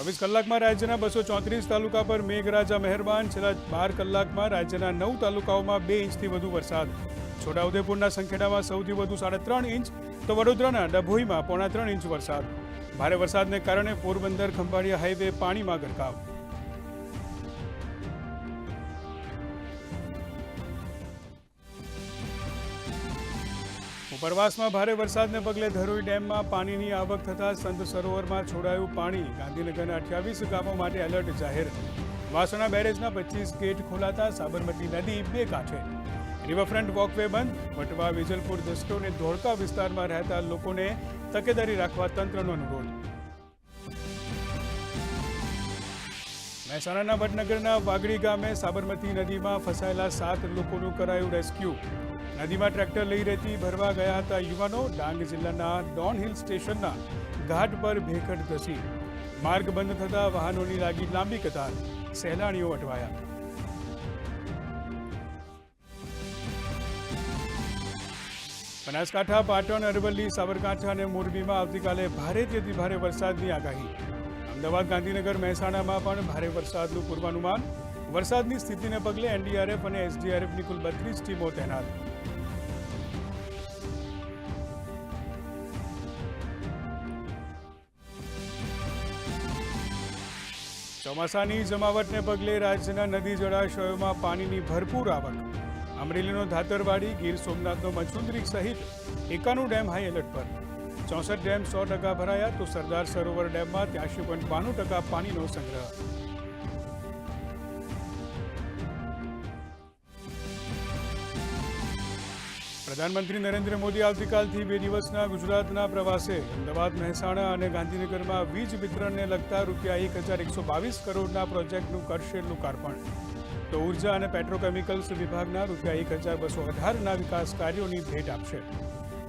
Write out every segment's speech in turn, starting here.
ચોવીસ કલાકમાં રાજ્યના બસો ચોત્રીસ તાલુકા પર મેઘરાજા મહેરબાન. છેલ્લા બાર કલાકમાં રાજ્યના નવ તાલુકાઓમાં બે ઇંચથી વધુ વરસાદ. છોટાઉદેપુરના સંખેડામાં સૌથી વધુ સાડા ત્રણ ઇંચ, તો વડોદરાના ડભોઈમાં પોણા ત્રણ ઇંચ વરસાદ. ભારે વરસાદને કારણે પોરબંદર, ખંભાળિયા હાઈવે પાણીમાં ગરકાવ. ઉપરવાસમાં ભારે વરસાદને પગલે ધરોઈ ડેમમાં પાણીની આવક થતાં સંત સરોવરમાં છોડાયું પાણી. ગાંધીનગરના અઠ્યાવીસ ગામો માટે એલર્ટ જાહેર. વાસણા બેરેજના પચીસ ગેટ ખોલાતા સાબરમતી નદી બે કાંઠે. રિવરફ્રન્ટ વોકવે બંધ. વટવા વિજલપુર દસ્તો અને ધોળકા વિસ્તારમાં રહેતા લોકોને તકેદારી રાખવા તંત્રનો અનુરોધ. મહેસાણાના વડનગરના વાગડી ગામે સાબરમતી નદીમાં ફસાયેલા સાત લોકોનું કરાયું રેસ્ક્યુ. નદીમાં ટ્રેક્ટર લઈ રહેતી ભરવા ગયા હતા યુવાનો. ડાંગ જિલ્લાના ડોન હિલ સ્ટેશનના ઘાટ પર ભેખડ ધસી માર્ગ બંધ થતાં વાહનોની લાગી લાંબી કતાર. સહેલાણીઓ અટવાયા. બનાસકાંઠા, પાટણ, અરવલ્લી, સાબરકાંઠા અને મોરબીમાં આવતીકાલે ભારેથી ભારે વરસાદની આગાહી. અમદાવાદ, ગાંધીનગર, મહેસાણામાં પણ ભારે વરસાદનું પૂર્વાનુમાન. વરસાદની સ્થિતિને પગલે એનડીઆરએફ અને એસડીઆરએફની કુલ બત્રીસ ટીમો તૈનાત. ચોમાસાની જમાવટને પગલે રાજ્યના નદી જળાશયોમાં પાણીની ભરપૂર આવક. અમરેલીનો ધાતરવાડી, ગીર સોમનાથનો મચુંદરી સહિત એકાનું ડેમ હાઈ એલર્ટ પર. ચોસઠ ડેમ સો ટકા ભરાયા તો સરદાર સરોવર ડેમમાં ત્યાંશી પોઈન્ટ બાણું ટકા પાણીનો સંગ્રહ. પ્રધાનમંત્રી નરેન્દ્ર મોદી આવતીકાલથી બે દિવસના ગુજરાતના પ્રવાસે અમદાવાદ, મહેસાણા અને ગાંધીનગરમાં વીજ વિતરણને લગતા રૂપિયા એક હજાર એકસો બાવીસ કરોડના પ્રોજેક્ટનું કરશે લોકાર્પણ. તો ઊર્જા અને પેટ્રોકેમિકલ્સ વિભાગના રૂપિયા એક હજાર બસો અઢારના વિકાસ કાર્યોની ભેટ આપશે.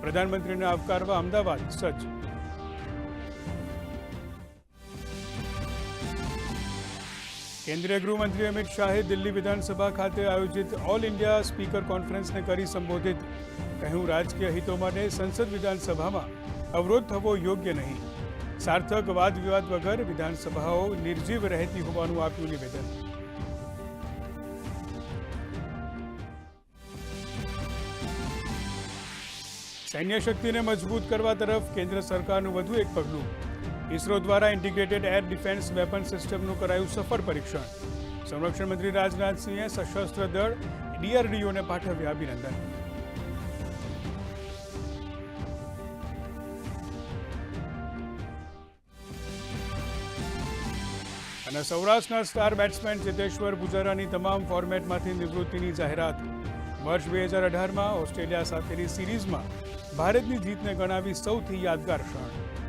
પ્રધાનમંત્રીને આવકારવા અમદાવાદ, સજ્જ કેન્દ્રીય ગૃહમંત્રી અમિત શાહે દિલ્હી વિધાનસભા ખાતે આયોજિત ઓલ ઇન્ડિયા સ્પીકર કોન્ફરન્સને કરી સંબોધિત કહ્યું રાજકીય હિતો માટે સંસદ વિધાનસભામાં અવરોધ થવો યોગ્ય નહીં સાર્થક વાદ વિવાદ વગર વિધાનસભાઓ નિર્જીવ રહેતી હોવાનું આપ્યું નિવેદન સૈન્ય શક્તિને મજબૂત કરવા તરફ કેન્દ્ર સરકારનું વધુ એક પગલું ઇસરો દ્વારા ઇન્ટિગ્રેટેડ એર ડિફેન્સ વેપન સિસ્ટમનું કરાયું સફળ પરીક્ષણ. સંરક્ષણ મંત્રી રાજનાથસિંહે સશસ્ત્ર દળ ડીઆરડીઓને પાઠવ્યા અભિનંદન. અને સૌરાષ્ટ્રના સ્ટાર બેટ્સમેન ચેતેશ્વર પુજારાની તમામ ફોર્મેટમાંથી નિવૃત્તિની જાહેરાત. વર્ષ બે હજાર અઢારમાં ઓસ્ટ્રેલિયા સાથેની સિરીઝમાં ભારતની જીતને ગણાવી સૌથી યાદગાર ક્ષણ.